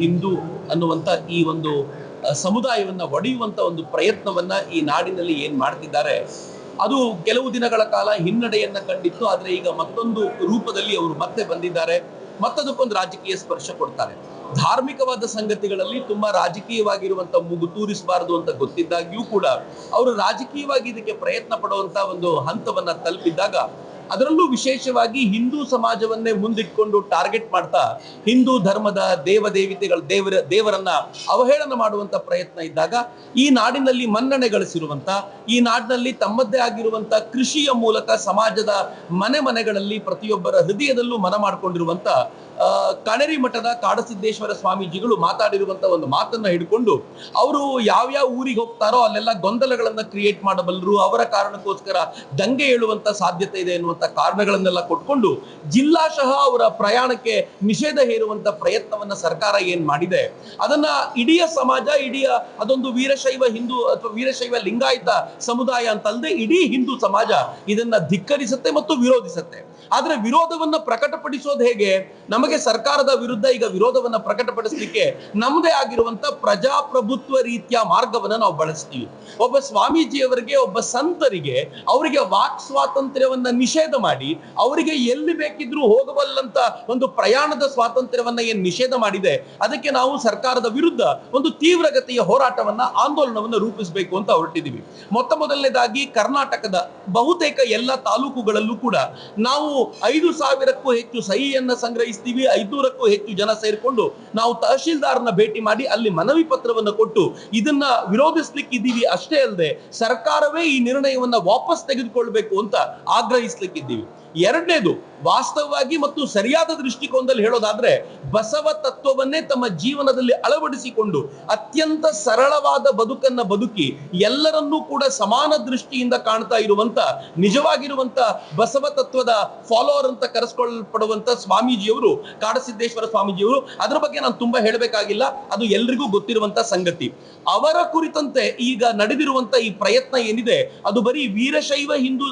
ಹಿಂದೂ ಅನ್ನುವಂಥ ಈ ಒಂದು ಸಮುದಾಯವನ್ನು ಒಡೆಯುವಂತ ಒಂದು ಪ್ರಯತ್ನವನ್ನ ಈ ನಾಡಿನಲ್ಲಿ ಏನು ಮಾಡ್ತಿದ್ದಾರೆ, ಅದು ಕೆಲವು ದಿನಗಳ ಕಾಲ ಹಿನ್ನಡೆಯನ್ನ ಕಂಡಿತ್ತು, ಆದರೆ ಈಗ ಮತ್ತೊಂದು ರೂಪದಲ್ಲಿ ಅವರು ಮತ್ತೆ ಬಂದಿದ್ದಾರೆ, ಮತ್ತದಕ್ಕೊಂದು ರಾಜಕೀಯ ಸ್ಪರ್ಶ ಕೊಡ್ತಾರೆ. ಧಾರ್ಮಿಕವಾದ ಸಂಗತಿಗಳಲ್ಲಿ ತುಂಬಾ ರಾಜಕೀಯವಾಗಿರುವಂತ ಮುಗು ತೂರಿಸಬಾರದು ಅಂತ ಗೊತ್ತಿದ್ದಾಗ್ಯೂ ಕೂಡ, ಅವರು ರಾಜಕೀಯವಾಗಿ ಇದಕ್ಕೆ ಪ್ರಯತ್ನ ಪಡುವಂತ ಒಂದು ಹಂತವನ್ನ ತಲುಪಿದ್ದಾಗ ಅದರಲ್ಲೂ ವಿಶೇಷವಾಗಿ ಹಿಂದೂ ಸಮಾಜವನ್ನೇ ಮುಂದಿಟ್ಕೊಂಡು ಟಾರ್ಗೆಟ್ ಮಾಡ್ತಾ ಹಿಂದೂ ಧರ್ಮದ ದೇವ ದೇವತೆಗಳ ದೇವರ, ದೇವರನ್ನ ಅವಹೇಳನ ಮಾಡುವಂತ ಪ್ರಯತ್ನ ಇದ್ದಾಗ ಈ ನಾಡಿನಲ್ಲಿ ಮನ್ನಣೆ ಗಳಿಸಿರುವಂತ, ಈ ನಾಡಿನಲ್ಲಿ ತಮ್ಮದೇ ಆಗಿರುವಂತ ಕೃಷಿಯ ಮೂಲಕ ಸಮಾಜದ ಮನೆ ಮನೆಗಳಲ್ಲಿ ಪ್ರತಿಯೊಬ್ಬರ ಹೃದಯದಲ್ಲೂ ಮನ ಮಾಡಿಕೊಂಡಿರುವಂತ ಕಣೇರಿ ಮಠದ ಕಾಡಸಿದ್ದೇಶ್ವರ ಸ್ವಾಮೀಜಿಗಳು ಮಾತಾಡಿರುವಂತ ಒಂದು ಮಾತನ್ನ ಹಿಡ್ಕೊಂಡು ಅವರು ಯಾವ್ಯಾವ ಊರಿಗೆ ಹೋಗ್ತಾರೋ ಅಲ್ಲೆಲ್ಲ ಗೊಂದಲಗಳನ್ನ ಕ್ರಿಯೇಟ್ ಮಾಡಬಲ್ಲರು, ಅವರ ಕಾರಣಕ್ಕೋಸ್ಕರ ದಂಗೆ ಏಳುವಂತ ಸಾಧ್ಯತೆ ಇದೆ ಎನ್ನುವಂತ ಕಾರಣಗಳನ್ನೆಲ್ಲ ಕೊಟ್ಕೊಂಡು ಜಿಲ್ಲಾಶಃ ಅವರ ಪ್ರಯಾಣಕ್ಕೆ ನಿಷೇಧ ಹೇರುವಂತ ಪ್ರಯತ್ನವನ್ನ ಸರ್ಕಾರ ಏನ್ ಮಾಡಿದೆ. ಅದನ್ನ ಇಡೀ ಸಮಾಜ, ಇಡೀ ಅದೊಂದು ವೀರಶೈವ ಹಿಂದೂ ಅಥವಾ ವೀರಶೈವ ಲಿಂಗಾಯತ ಸಮುದಾಯ ಅಂತಲ್ಲದೆ ಇಡೀ ಹಿಂದೂ ಸಮಾಜ ಇದನ್ನ ಧಿಕ್ಕರಿಸುತ್ತೆ ಮತ್ತು ವಿರೋಧಿಸುತ್ತೆ. ಆದ್ರೆ ವಿರೋಧವನ್ನ ಪ್ರಕಟಪಡಿಸೋದು ಹೇಗೆ? ನಮಗೆ ಸರ್ಕಾರದ ವಿರುದ್ಧ ಈಗ ವಿರೋಧವನ್ನ ಪ್ರಕಟಪಡಿಸಲಿಕ್ಕೆ ನಮ್ದೇ ಆಗಿರುವಂತ ಪ್ರಜಾಪ್ರಭುತ್ವ ರೀತಿಯ ಮಾರ್ಗವನ್ನ ನಾವು ಬಳಸ್ತೀವಿ. ಒಬ್ಬ ಸ್ವಾಮೀಜಿಯವರಿಗೆ, ಒಬ್ಬ ಸಂತರಿಗೆ ಅವರಿಗೆ ವಾಕ್ ಸ್ವಾತಂತ್ರ್ಯವನ್ನ ನಿಷೇಧ ಮಾಡಿ, ಅವರಿಗೆ ಎಲ್ಲಿ ಬೇಕಿದ್ರೂ ಹೋಗಬಲ್ಲಂತ ಒಂದು ಪ್ರಯಾಣದ ಸ್ವಾತಂತ್ರ್ಯವನ್ನ ಏನ್ ನಿಷೇಧ ಮಾಡಿದೆ, ಅದಕ್ಕೆ ನಾವು ಸರ್ಕಾರದ ವಿರುದ್ಧ ಒಂದು ತೀವ್ರಗತಿಯ ಹೋರಾಟವನ್ನ, ಆಂದೋಲನವನ್ನ ರೂಪಿಸಬೇಕು ಅಂತ ಹೊರಟಿದ್ದೀವಿ ಮೊತ್ತ ಮೊದಲನೇದಾಗಿ ಕರ್ನಾಟಕದ ಬಹುತೇಕ ಎಲ್ಲ ತಾಲೂಕುಗಳಲ್ಲೂ ಕೂಡ ನಾವು ಐದು ಸಾವಿರಕ್ಕೂ ಹೆಚ್ಚು ಸಹಿಯನ್ನ ಸಂಗ್ರಹಿಸ್ತೀವಿ, ಐದ್ನೂರಕ್ಕೂ ಹೆಚ್ಚು ಜನ ಸೇರಿಕೊಂಡು ನಾವು ತಹಶೀಲ್ದಾರ್ನ ಭೇಟಿ ಮಾಡಿ ಅಲ್ಲಿ ಮನವಿ ಪತ್ರವನ್ನು ಕೊಟ್ಟು ಇದನ್ನ ವಿರೋಧಿಸ್ಲಿಕ್ಕಿದ್ದೀವಿ ಅಷ್ಟೇ ಅಲ್ಲದೆ ಸರ್ಕಾರವೇ ಈ ನಿರ್ಣಯವನ್ನ ವಾಪಸ್ ತೆಗೆದುಕೊಳ್ಬೇಕು ಅಂತ ಆಗ್ರಹಿಸ್ಲಿಕ್ಕಿದ್ದೀವಿ. ಎರಡನೇದು ವಾಸ್ತವವಾಗಿ ಮತ್ತು ಸರಿಯಾದ ದೃಷ್ಟಿಕೋನದಲ್ಲಿ ಹೇಳೋದಾದ್ರೆ ಬಸವ ತತ್ವವನ್ನೇ ತಮ್ಮ ಜೀವನದಲ್ಲಿ ಅಳವಡಿಸಿಕೊಂಡು ಅತ್ಯಂತ ಸರಳವಾದ ಬದುಕನ್ನ ಬದುಕಿ ಎಲ್ಲರನ್ನೂ ಕೂಡ ಸಮಾನ ದೃಷ್ಟಿಯಿಂದ ಕಾಣ್ತಾ ಇರುವಂತ, ನಿಜವಾಗಿರುವಂತ ಬಸವ ತತ್ವದ ಫಾಲೋವರ್ ಅಂತ ಕರೆಸ್ಕೊಳ್ಳಲ್ಪಡುವಂತ ಸ್ವಾಮೀಜಿಯವರು, ಕಾಡಸಿದ್ದೇಶ್ವರ ಸ್ವಾಮೀಜಿಯವರು, ಅದರ ಬಗ್ಗೆ ನಾನು ತುಂಬಾ ಹೇಳಬೇಕಾಗಿಲ್ಲ. ಅದು ಎಲ್ರಿಗೂ ಗೊತ್ತಿರುವಂತ ಸಂಗತಿ. ಅವರ ಕುರಿತಂತೆ ಈಗ ನಡೆದಿರುವಂತ ಈ ಪ್ರಯತ್ನ ಏನಿದೆ, ಅದು ಬರೀ ವೀರಶೈವ ಹಿಂದೂ,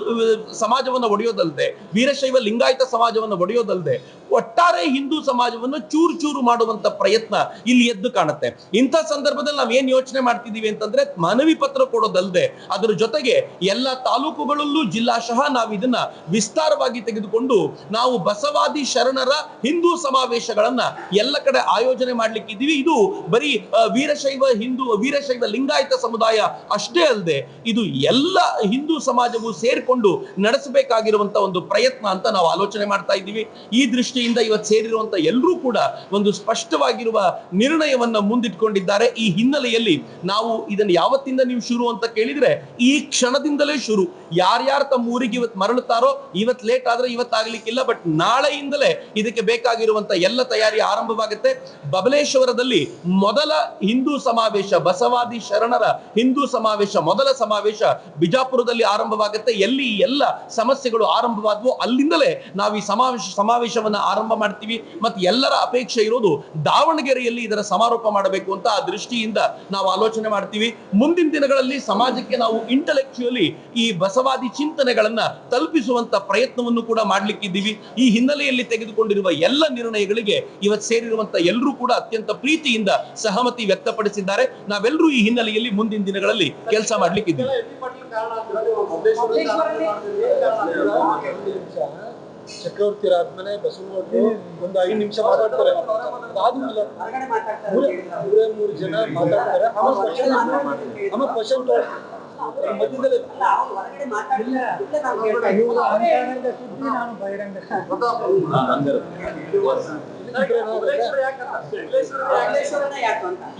ಸಮಾಜವನ್ನು ಒಡೆಯೋದಲ್ಲದೆ ವೀರಶೈವ ಲಿಂಗಾಯತ ಸಮಾಜವನ್ನು ಒಡೆಯೋದಲ್ಲದೆ ಒಟ್ಟಾರೆ ಹಿಂದೂ ಸಮಾಜವನ್ನು ಚೂರು ಚೂರು ಮಾಡುವಂತ ಪ್ರಯತ್ನ ಇಲ್ಲಿ ಎದ್ದು ಕಾಣುತ್ತೆ. ಇಂಥ ಸಂದರ್ಭದಲ್ಲಿ ನಾವು ಏನ್ ಯೋಚನೆ ಮಾಡ್ತಿದೀವಿ ಅಂತಂದ್ರೆ ಮನವಿ ಪತ್ರ ಕೊಡೋದಲ್ಲದೆ ಅದರ ಜೊತೆಗೆ ಎಲ್ಲ ತಾಲೂಕುಗಳಲ್ಲೂ ಜಿಲ್ಲಾಶಃ ನಾವು ಇದನ್ನ ವಿಸ್ತಾರವಾಗಿ ತೆಗೆದುಕೊಂಡು ನಾವು ಬಸವಾದಿ ಶರಣರ ಹಿಂದೂ ಸಮಾವೇಶಗಳನ್ನ ಎಲ್ಲ ಕಡೆ ಆಯೋಜನೆ ಮಾಡ್ಲಿಕ್ಕಿದ್ದೀವಿ ಇದು ಬರೀ ವೀರಶೈವ ಹಿಂದೂ, ವೀರಶೈವ ಲಿಂಗಾಯತ ಸಮುದಾಯ ಅಷ್ಟೇ ಅಲ್ಲದೆ ಇದು ಎಲ್ಲ ಹಿಂದೂ ಸಮಾಜವು ಸೇರ್ಕೊಂಡು ನಡೆಸಬೇಕಾಗಿರುವಂತ ಒಂದು ಪ್ರಯತ್ನ ಅಂತ ನಾವು ಆಲೋಚನೆ ಮಾಡ್ತಾ ಇದ್ದೀವಿ. ಈ ದೃಷ್ಟಿಯಿಂದ ಇವತ್ತು ಸೇರಿರುವಂತ ಎಲ್ಲರೂ ಕೂಡ ಒಂದು ಸ್ಪಷ್ಟವಾಗಿರುವ ನಿರ್ಣಯವನ್ನ ಮುಂದಿಟ್ಕೊಂಡಿದ್ದಾರೆ. ಈ ಹಿನ್ನೆಲೆಯಲ್ಲಿ ನಾವು ಇದನ್ನು ಯಾವತ್ತಿಂದ ನೀವು ಶುರು ಅಂತ ಕೇಳಿದ್ರೆ ಈ ಕ್ಷಣದಿಂದಲೇ ಶುರು. ಯಾರ್ಯಾರು ತಮ್ಮ ಊರಿಗೆ ಇವತ್ತು ಮರಳುತ್ತಾರೋ ಇವತ್ತು ಲೇಟ್ ಆದ್ರೆ ಇವತ್ತಾಗ್ಲಿಕ್ಕಿಲ್ಲ ಬಟ್ ನಾಳೆಯಿಂದಲೇ ಇದಕ್ಕೆ ಬೇಕಾಗಿರುವಂತ ಎಲ್ಲ ತಯಾರಿ ಆರಂಭವಾಗುತ್ತೆ. ಬಬಲೇಶ್ವರದಲ್ಲಿ ಮೊದಲ ಹಿಂದೂ ಸಮಾವೇಶ, ಬಸವಾದಿ ಶರಣರ ಹಿಂದೂ ಸಮಾವೇಶ, ಮೊದಲ ಸಮಾವೇಶ ಬಿಜಾಪುರದಲ್ಲಿ ಆರಂಭವಾಗುತ್ತೆ. ಎಲ್ಲಿ ಎಲ್ಲ ಸಮಸ್ಯೆಗಳು ಆರಂಭವಾದವು ಅಲ್ಲಿಂದಲೇ ನಾವು ಈ ಸಮಾವೇಶ, ಸಮಾವೇಶವನ್ನ ಆರಂಭ ಮಾಡ್ತೀವಿ. ಮತ್ತೆ ಎಲ್ಲರ ಅಪೇಕ್ಷೆ ಇರೋದು ದಾವಣಗೆರೆಯಲ್ಲಿ ಇದರ ಸಮಾರೋಪ ಮಾಡಬೇಕು ಅಂತ ಆ ದೃಷ್ಟಿಯಿಂದ ನಾವು ಆಲೋಚನೆ ಮಾಡ್ತೀವಿ. ಮುಂದಿನ ದಿನಗಳಲ್ಲಿ ಸಮಾಜಕ್ಕೆ ನಾವು ಇಂಟಲೆಕ್ಚುಯಲಿ ಈ ಬಸವಾದಿ ಚಿಂತನೆಗಳನ್ನ ತಲುಪಿಸುವಂತ ಪ್ರಯತ್ನವನ್ನು ಕೂಡ ಮಾಡ್ಲಿಕ್ಕಿದ್ದೀವಿ. ಈ ಹಿನ್ನೆಲೆಯಲ್ಲಿ ತೆಗೆದುಕೊಂಡಿರುವ ಎಲ್ಲ ನಿರ್ಣಯಗಳಿಗೆ ಇವತ್ತು ಸೇರಿರುವಂತ ಎಲ್ಲರೂ ಕೂಡ ಅತ್ಯಂತ ಪ್ರೀತಿಯಿಂದ ಸಹಮತಿ ವ್ಯಕ್ತಪಡಿಸಿದ್ದಾರೆ. ನಾವೆಲ್ಲರೂ ಈ ಹಿನ್ನೆಲೆಯಲ್ಲಿ ಮುಂದಿನ ದಿನಗಳಲ್ಲಿ ಕೆಲಸ ಮಾಡ್ಲಿಕ್ಕಿದ್ದೀವಿ. ಚಕ್ರವರ್ತಿ ಆದ್ಮೇಲೆ ಬಸವಗೌಡರು ಒಂದು ಐದು ನಿಮಿಷ ಮಾತಾಡ್ತಾರೆ. ಅದಾದ್ಮೇಲೆ ಮೂರೇ ಮೂರೇ ಮೂರು ಜನ ಮಾತಾಡ್ತಾರೆ. ಆಮೇಲೆ ಕ್ವಶನ್ ಆಮೇಲೆ ಕ್ವಶನ್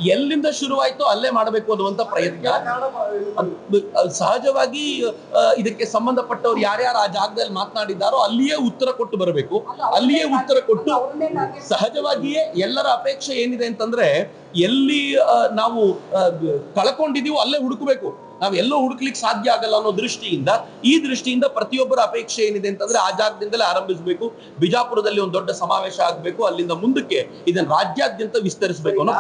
ಎಲ್ಲಿಂದ ಶುರುವಾಯ್ತೋ ಅಲ್ಲೇ ಮಾಡಬೇಕು ಅನ್ನುವಂತ ಪ್ರಯತ್ನ. ಸಹಜವಾಗಿ ಆ, ಇದಕ್ಕೆ ಸಂಬಂಧಪಟ್ಟವ್ರು ಯಾರ್ಯಾರು ಆ ಜಾಗದಲ್ಲಿ ಮಾತನಾಡಿದ್ದಾರೋ ಅಲ್ಲಿಯೇ ಉತ್ತರ ಕೊಟ್ಟು ಬರಬೇಕು. ಅಲ್ಲಿಯೇ ಉತ್ತರ ಕೊಟ್ಟು ಸಹಜವಾಗಿಯೇ ಎಲ್ಲರ ಅಪೇಕ್ಷೆ ಏನಿದೆ ಅಂತಂದ್ರೆ ಎಲ್ಲಿ ಆ, ನಾವು ಕಳ್ಕೊಂಡಿದೀವೋ ಅಲ್ಲೇ ಹುಡುಕಬೇಕು. ನಾವು ಎಲ್ಲೋ ಹುಡುಕ್ಲಿಕ್ಕೆ ಸಾಧ್ಯ ಆಗಲ್ಲ ಅನ್ನೋ ದೃಷ್ಟಿಯಿಂದ, ಈ ದೃಷ್ಟಿಯಿಂದ ಪ್ರತಿಯೊಬ್ಬರ ಅಪೇಕ್ಷೆ ಏನಿದೆ ಅಂತಂದ್ರೆ ಆ ಜಾಗದಿಂದಲೇ ಆರಂಭಿಸಬೇಕು. ಬಿಜಾಪುರದಲ್ಲಿ ಒಂದು ದೊಡ್ಡ ಸಮಾವೇಶ ಆಗಬೇಕು. ಅಲ್ಲಿಂದ ಮುಂದಕ್ಕೆ ಇದನ್ನ ರಾಜ್ಯಾದ್ಯಂತ ವಿಸ್ತರಿಸಬೇಕು ಅನ್ನೋ